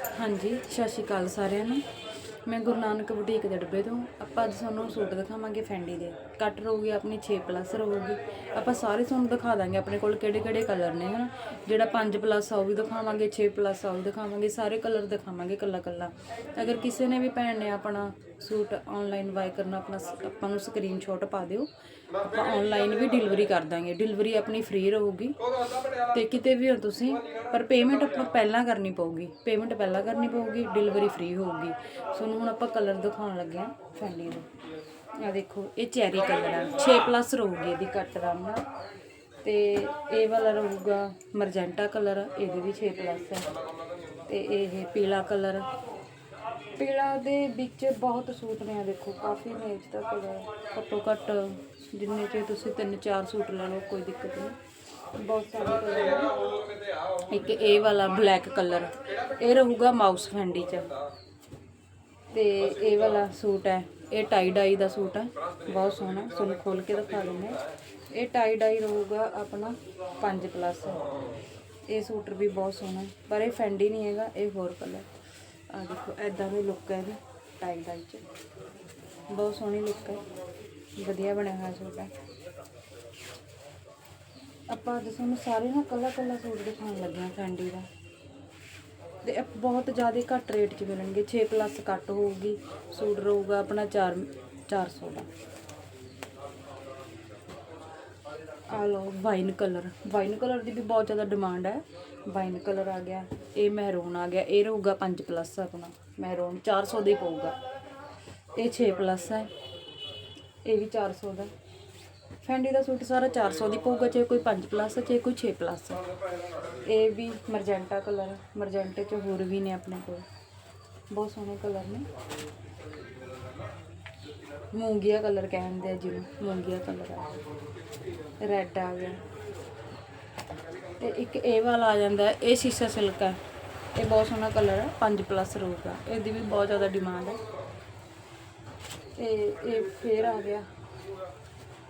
ਹਾਂਜੀ, ਸਤਿ ਸ਼੍ਰੀ ਅਕਾਲ ਸਾਰਿਆਂ ਨੂੰ। ਮੈਂ ਗੁਰੂ ਨਾਨਕ ਬੁਟੀਕ ਦੇ ਡੱਬੇ ਤੋਂ। ਆਪਾਂ ਅੱਜ ਤੁਹਾਨੂੰ ਸੂਟ ਦਿਖਾਵਾਂਗੇ ਫੈਂਡੀ ਦੇ। ਕੱਟ ਰਹੂਗੀ ਆਪਣੀ 6 ਪਲੱਸ ਰਹੂਗੀ। ਆਪਾਂ ਸਾਰੇ ਤੁਹਾਨੂੰ ਦਿਖਾ ਦਾਂਗੇ ਆਪਣੇ ਕੋਲ ਕਿਹੜੇ ਕਿਹੜੇ ਕਲਰ ਨੇ, ਹਨਾ? ਜਿਹੜਾ 5 ਪਲੱਸ ਆ, ਉਹ ਵੀ ਦਿਖਾਵਾਂਗੇ 6 ਪਲੱਸ ਆ, ਉਹ ਦਿਖਾਵਾਂਗੇ, ਸਾਰੇ ਕਲਰ ਦਿਖਾਵਾਂਗੇ ਕੱਲਾ ਕੱਲਾ। ਅਗਰ ਕਿਸੇ ਨੇ ਵੀ ਭੈਣ ਨੇ ਆਪਣਾ ਸੂਟ ਆਨਲਾਈਨ ਬਾਏ ਕਰਨਾ, ਆਪਣਾ ਆਪਾਂ ਨੂੰ ਸਕਰੀਨਸ਼ਾਟ ਪਾ ਦਿਓ। ਆਪਾਂ ਆਨਲਾਈਨ ਵੀ ਡਿਲੀਵਰੀ ਕਰ ਦਾਂਗੇ। ਡਿਲੀਵਰੀ ਆਪਣੀ ਫ੍ਰੀ ਰਹੂਗੀ। ਤੇ ਕਿਤੇ ਵੀ ਹੋ ਤੁਸੀਂ, ਪਰ ਪੇਮੈਂਟ ਆਪਾਂ ਪਹਿਲਾਂ ਕਰਨੀ ਪਊਗੀ। ਪੇਮੈਂਟ ਪਹਿਲਾਂ ਕਰਨੀ ਪਊਗੀ ਡਿਲੀਵਰੀ ਫ੍ਰੀ ਹੋਊਗੀ। ਤੁਹਾਨੂੰ ਹੁਣ ਆਪਾਂ ਕਲਰ ਦਿਖਾਉਣ ਲੱਗੇ ਆ ਫੈਂਡੀ ਦਾ। ਆ ਦੇਖੋ, ਇਹ ਚੈਰੀ ਕਲਰ ਆ। 6 ਪਲੱਸ ਰਹੂਗੀ ਇਹਦੀ ਕੱਟ ਦਾ ਨਾਲ ਤੇ ਇਹ ਵਾਲਾ ਰਹੂਗਾ ਮਰਜੈਂਟਾ ਕਲਰ ਇਹਦੇ ਵੀ 6 ਪਲੱਸ ਹੈ ਤੇ ਇਹ ਪੀਲਾ ਕਲਰ ਪੀਲਾ ਦੇ ਵਿੱਚ ਬਹੁਤ ਸੂਟ ਨੇ ਆ ਦੇਖੋ ਕਾਫੀ ਮੇਜ ਦਾ ਕਲਰ ਘੱਟੋ ਘੱਟ ਜਿੰਨੇ ਚ ਤੁਸੀਂ ਤਿੰਨ ਚਾਰ ਸੂਟ ਲੈ ਲਓ ਕੋਈ ਦਿੱਕਤ ਨਹੀਂ। ਬਹੁਤ ਸਾਰੇ ਕਲਰ ਨੇ। ਇੱਕ ਇਹ ਵਾਲਾ ਬਲੈਕ ਕਲਰ ਇਹ ਰਹੂਗਾ ਮਾਊਸ ਫੈਂਡੀ ਚ। ਤੇ ਇਹ ਵਾਲਾ ਸੂਟ ਹੈ ਇਹ ਟਾਈ ਡਾਈ ਦਾ ਸੂਟ ਹੈ ਬਹੁਤ ਸੋਹਣਾ ਤੁਹਾਨੂੰ ਖੋਲ ਕੇ ਦਿਖਾ ਦਿੰਦੇ। ਇਹ ਟਾਈ ਡਾਈ ਰਹੂਗਾ ਆਪਣਾ 5 ਪਲੱਸ। ਇਹ ਸੂਟ ਵੀ ਬਹੁਤ ਸੋਹਣਾ ਪਰ ਇਹ ਫੈਂਡੀ ਨਹੀਂ ਹੈਗਾ ਇਹ ਹੋਰ ਕਲਰ। ਆ ਦੇਖੋ ਐਦਾਂ ਦੀ ਲੁੱਕ ਹੈ ਇਹਦੀ ਟਾਈਲ ਟਾਈਲ ਚ ਬਹੁਤ ਸੋਹਣੀ ਲੁੱਕ ਹੈ। ਵਧੀਆ ਬਣਿਆ ਹੋਇਆ ਸੂਟ ਹੈ। ਆਪਾਂ ਅੱਜ ਤੁਹਾਨੂੰ ਸਾਰੇ ਨਾ ਕੱਲਾ ਕੱਲਾ ਸੂਟ ਦਿਖਾਉਣ ਲੱਗੇ ਹਾਂ ਫੈਂਡੀ ਦਾ। ਤੇ ਬਹੁਤ ਜ਼ਿਆਦਾ ਘੱਟ ਰੇਟ 'ਚ ਮਿਲਣਗੇ। 6 ਪਲੱਸ ਕੱਟ ਹੋਊਗੀ ਸੂਟ ਰਹੂਗਾ ਆਪਣਾ 4 400 ਦਾ। ਆ ਲਓ ਵਾਈਨ ਕਲਰ ਵਾਈਨ ਕਲਰ ਦੀ ਵੀ ਬਹੁਤ ਜ਼ਿਆਦਾ ਡਿਮਾਂਡ ਹੈ। ਵਾਈਨ ਕਲਰ ਆ ਗਿਆ, ਇਹ ਮਹਿਰੂਨ ਆ ਗਿਆ। ਇਹ ਰਹੂਗਾ 5 ਪਲੱਸ ਆਪਣਾ। ਮਹਿਰੂਨ 400 ਦਾ ਪਊਗਾ। ਇਹ 6 ਪਲੱਸ ਹੈ। ਇਹ ਵੀ 400 ਦਾ। ਫੈਂਡੀ ਦਾ ਸੂਟ ਸਾਰਾ 400 ਦੀ ਪਊਗਾ, ਚਾਹੇ ਕੋਈ 5 ਪਲੱਸ ਹੈ, ਚਾਹੇ ਕੋਈ 6 ਪਲੱਸ ਹੈ। ਇਹ ਵੀ ਮਰਜੈਂਟਾ ਕਲਰ ਮਰਜੈਂਟੇ ਚ ਹੋਰ ਵੀ ਨੇ ਆਪਣੇ ਕੋਲ। ਬਹੁਤ ਸੋਹਣੇ ਕਲਰ ਨੇ। ਮੂੰਗੀਆ ਕਲਰ ਕਹਿੰਦੇ ਆ ਜਿਹਨੂੰ, ਮੂੰਗੀਆ ਕਲਰ ਆ। ਰੈੱਡ ਆ ਗਿਆ। ਤੇ ਇੱਕ ਇਹ ਵਾਲਾ ਆ ਜਾਂਦਾ, ਇਹ ਸੀਸਾ ਸਿਲਕ ਹੈ ਇਹ ਬਹੁਤ ਸੋਹਣਾ ਕਲਰ ਹੈ 5 ਪਲੱਸ ਰਹੂਗਾ ਇਹਦੀ ਵੀ ਬਹੁਤ ਜ਼ਿਆਦਾ ਡਿਮਾਂਡ ਹੈ ਤੇ ਇਹ ਫੇਰ ਆ ਗਿਆ।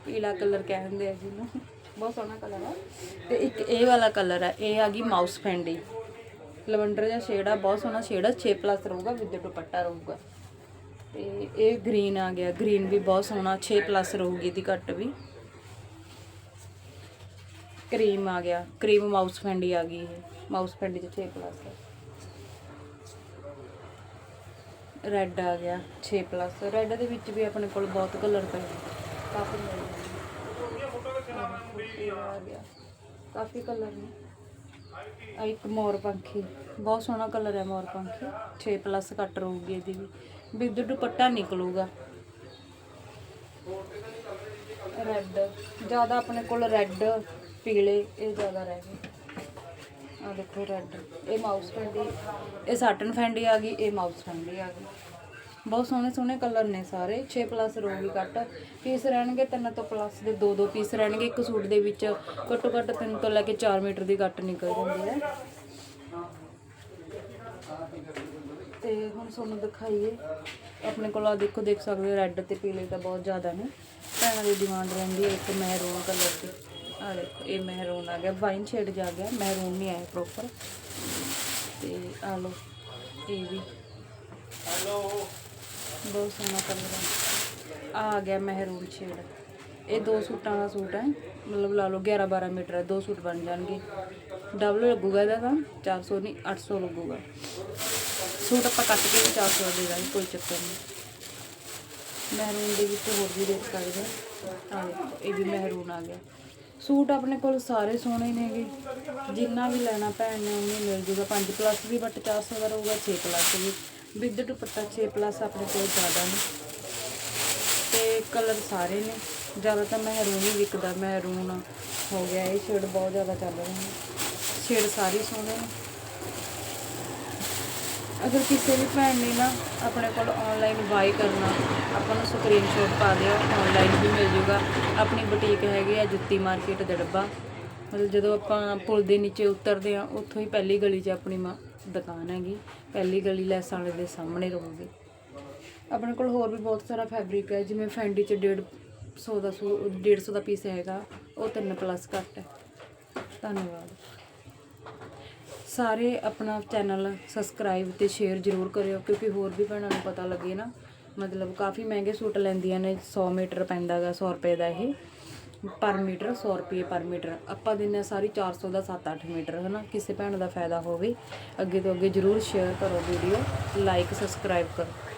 ਪੀਲਾ ਕਲਰ ਕਹਿੰਦੇ ਆ ਜਿਹਨੂੰ। ਬਹੁਤ ਸੋਹਣਾ ਕਲਰ ਹੈ ਤੇ ਇੱਕ ਇਹ ਵਾਲਾ ਕਲਰ ਹੈ ਇਹ ਆ ਗਈ ਮਾਊਸ ਫੈਂਡੀ। ਲਵੰਡਰ ਜਿਹਾ ਸ਼ੇਡ ਆ, ਬਹੁਤ ਸੋਹਣਾ ਸ਼ੇਡ ਆ 6 ਪਲੱਸ ਰਹੂਗਾ ਵਿਦ ਦੁਪੱਟਾ ਰਹੂਗਾ ਤੇ ਇਹ ਗ੍ਰੀਨ ਆ ਗਿਆ। ਗ੍ਰੀਨ ਵੀ ਬਹੁਤ ਸੋਹਣਾ 6 ਪਲੱਸ ਰਹੂਗੀ ਇਹਦੀ ਕੱਟ ਵੀ। ਕਰੀਮ ਆ ਗਿਆ। ਕਰੀਮ ਮਾਊਸ ਫੈਂਡੀ ਆ ਗਈ ਇਹ। ਮਾਊਸ ਫੈਂਡੀ ਚ 6 ਪਲੱਸ ਹੈ ਰੈੱਡ ਆ ਗਿਆ 6 ਪਲੱਸ ਰੈੱਡ ਦੇ ਵਿੱਚ ਵੀ ਆਪਣੇ ਕੋਲ ਬਹੁਤ ਕਲਰ ਪਏ ਨੇ। ਕਾਫੀ ਕਾਫੀ ਕਲਰ ਨੇ। ਆ ਇੱਕ ਮੋਰ ਪੰਖੀ। ਬਹੁਤ ਸੋਹਣਾ ਕਲਰ ਹੈ ਮੋਰ ਪੰਖੀ। 6 ਪਲੱਸ ਕੱਟ ਰਹੂਗੀ ਇਹਦੀ ਵੀ। With dupatta ਨਿਕਲੂਗਾ। ਰੈੱਡ ਜ਼ਿਆਦਾ ਆਪਣੇ ਕੋਲ ਰੈੱਡ ਪੀਲੇ, ਇਹ ਜ਼ਿਆਦਾ ਰਹਿ ਗਏ। ਆ ਦੇਖੋ ਰੈੱਡ ਇਹ ਮਾਊਸ ਫੈਂਡੀ ਇਹ ਸਾਟਨ ਫੈਂਡੀ ਆ ਗਈ, ਇਹ ਮਾਊਸ ਫੈਂਡੀ ਆ ਗਈ। ਬਹੁਤ ਸੋਹਣੇ ਸੋਹਣੇ ਕਲਰ ਨੇ ਸਾਰੇ 6 ਪਲੱਸ ਰੋਗੀ ਕੱਟ ਪੀਸ ਰਹਿਣਗੇ ਤਿੰਨ ਤੋਂ ਪਲੱਸ ਦੇ ਦੋ ਦੋ ਪੀਸ ਰਹਿਣਗੇ, ਇੱਕ ਸੂਟ ਦੇ ਵਿੱਚ ਘੱਟੋ ਘੱਟ ਤਿੰਨ ਤੋਂ ਲੈ ਕੇ 4 ਮੀਟਰ ਦੀ ਕੱਟ ਨਿਕਲ ਜਾਂਦੀ ਹੈ। ਤੇ ਹੁਣ ਤੁਹਾਨੂੰ ਦਿਖਾਈਏ। ਆਪਣੇ ਕੋਲ ਆ ਦੇਖੋ, ਦੇਖ ਸਕਦੇ ਹੋ ਰੈੱਡ ਤੇ ਪੀਲੇ ਦਾ ਬਹੁਤ ਜ਼ਿਆਦਾ ਨੇ। ਭੈਣਾਂ ਦੀ ਡਿਮਾਂਡ ਰਹਿੰਦੀ ਹੈ ਇੱਕ ਮਹਿਰੂਨ ਕਲਰ ਦੀ। ਆ ਦੇਖੋ, ਇਹ ਮਹਿਰੂਨ ਆ ਗਿਆ। ਵਾਈਨ ਸ਼ੇਡ ਜਾ ਗਿਆ। ਮਹਿਰੂਨ ਨਹੀਂ ਆਇਆ ਪ੍ਰੋਪਰ ਤੇ ਆ ਲਓ, ਇਹ ਵੀ। ਬਹੁਤ ਸੋਹਣਾ ਕਲਰ ਹੈ ਆ ਆ ਗਿਆ ਮਹਿਰੂਨ ਸ਼ੇਡ ਇਹ ਦੋ ਸੂਟਾਂ ਦਾ ਸੂਟ ਹੈ। ਮਤਲਬ ਲਾ ਲਓ 11 12 ਮੀਟਰ ਹੈ ਦੋ ਸੂਟ ਬਣ ਜਾਣਗੇ। ਡਬਲ ਲੱਗੂਗਾ ਇਹਦਾ ਤਾਂ 400 ਨਹੀਂ 800 ਲੱਗੂਗਾ। ਸੂਟ ਆਪਾਂ ਕੱਟ ਕੇ ਵੀ 400 ਦਾ ਦੇ ਦਾਂਗੇ, ਕੋਈ ਚੱਕਰ ਨਹੀਂ। ਮਹਿਰੂਨ ਦੇ ਵਿੱਚ ਹੋਰ ਵੀ ਦੇਖ ਸਕਦੇ ਆ ਇਹ ਵੀ ਮਹਿਰੂਨ ਆ ਗਿਆ। ਸੂਟ ਆਪਣੇ ਕੋਲ ਸਾਰੇ ਸੋਹਣੇ ਨੇਗੇ ਜਿੰਨਾ ਵੀ ਲੈਣਾ ਭੈਣ ਨੇ ਉਹਨੂੰ ਮਿਲ ਜੂਗਾ। 5 ਪਲੱਸ ਵੀ ਬਟ 400 ਦਾ ਰਹੂਗਾ 6 ਪਲੱਸ ਵੀ। ਵਿਦ ਦੁਪੱਟਾ 6 ਪਲੱਸ ਆਪਣੇ ਕੋਲ ਜ਼ਿਆਦਾ ਨੇ। ਤੇ ਕਲਰ ਸਾਰੇ ਨੇ। ਜ਼ਿਆਦਾ ਤਾਂ ਮਹਿਰੂਨ ਹੀ ਵਿਕਦਾ ਮਹਿਰੂਨ ਹੋ ਗਿਆ, ਇਹ ਸ਼ੇਡ ਬਹੁਤ ਜ਼ਿਆਦਾ ਚੱਲ ਰਹੇ ਨੇ। ਸ਼ੇਡ ਸਾਰੇ ਸੋਹਣੇ ਨੇ। ਅਗਰ ਕਿਸੇ ਵੀ ਭੈਣ ਨੇ ਨਾ ਆਪਣੇ ਕੋਲ ਆਨਲਾਈਨ ਬਾਈ ਕਰਨਾ, ਆਪਾਂ ਨੂੰ ਸਕਰੀਨਸ਼ਾਟ ਪਾ ਦਿਓ ਆਨਲਾਈਨ ਵੀ ਮਿਲ ਜੂਗਾ। ਆਪਣੀ ਬੁਟੀਕ ਹੈਗੀ ਆ ਜੁੱਤੀ ਮਾਰਕੀਟ ਦਾ ਡੱਬਾ। ਮਤਲਬ ਜਦੋਂ ਆਪਾਂ ਪੁਲ ਦੇ ਨੀਚੇ ਉਤਰਦੇ ਆ ਉੱਥੋਂ ਹੀ ਪਹਿਲੀ ਗਲੀ 'ਚ ਆਪਣੀ ਮਾਂ ਦੁਕਾਨ ਹੈਗੀ। ਪਹਿਲੀ ਗਲੀ ਲੈਸਾਂ ਵਾਲੇ ਦੇ ਸਾਹਮਣੇ ਰਹੂਗੀ। ਆਪਣੇ ਕੋਲ ਹੋਰ ਵੀ ਬਹੁਤ ਸਾਰਾ ਫੈਬਰਿਕ ਹੈ, ਜਿਵੇਂ ਫੈਂਡੀ 'ਚ ਡੇਢ 150 ਦਾ ਸੂ 150 ਦਾ ਪੀਸ ਹੈਗਾ, ਉਹ 3 ਪਲੱਸ ਘੱਟ ਹੈ। ਧੰਨਵਾਦ। ਸਾਰੇ ਆਪਣਾ ਚੈਨਲ ਸਬਸਕ੍ਰਾਈਬ ਤੇ ਸ਼ੇਅਰ ਜ਼ਰੂਰ ਕਰਿਓ, ਕਿਉਂਕਿ ਹੋਰ ਵੀ ਭੈਣਾਂ ਨੂੰ ਪਤਾ ਲੱਗੇ ਨਾ, ਮਤਲਬ ਕਾਫੀ ਮਹਿੰਗੇ ਸੂਟ ਲੈਂਦੀਆਂ ਨੇ 100 ਮੀਟਰ ਪੈਂਦਾਗਾ 100 ਰੁਪਏ ਦਾ ਇਹ। ਪਰ ਮੀਟਰ 100 ਰੁਪਏ ਪਰ ਮੀਟਰ। ਆਪਾਂ ਦਿੰਦੇ ਹਾਂ ਸਾਰੀ 400 ਦਾ 7-8 ਮੀਟਰ, ਹਨਾ? ਕਿਸੇ ਭੈਣ ਦਾ ਫਾਇਦਾ ਹੋਵੇ, ਅੱਗੇ ਤੋਂ ਅੱਗੇ ਜ਼ਰੂਰ ਸ਼ੇਅਰ ਕਰੋ ਵੀਡੀਓ ਲਾਈਕ ਸਬਸਕ੍ਰਾਈਬ ਕਰੋ।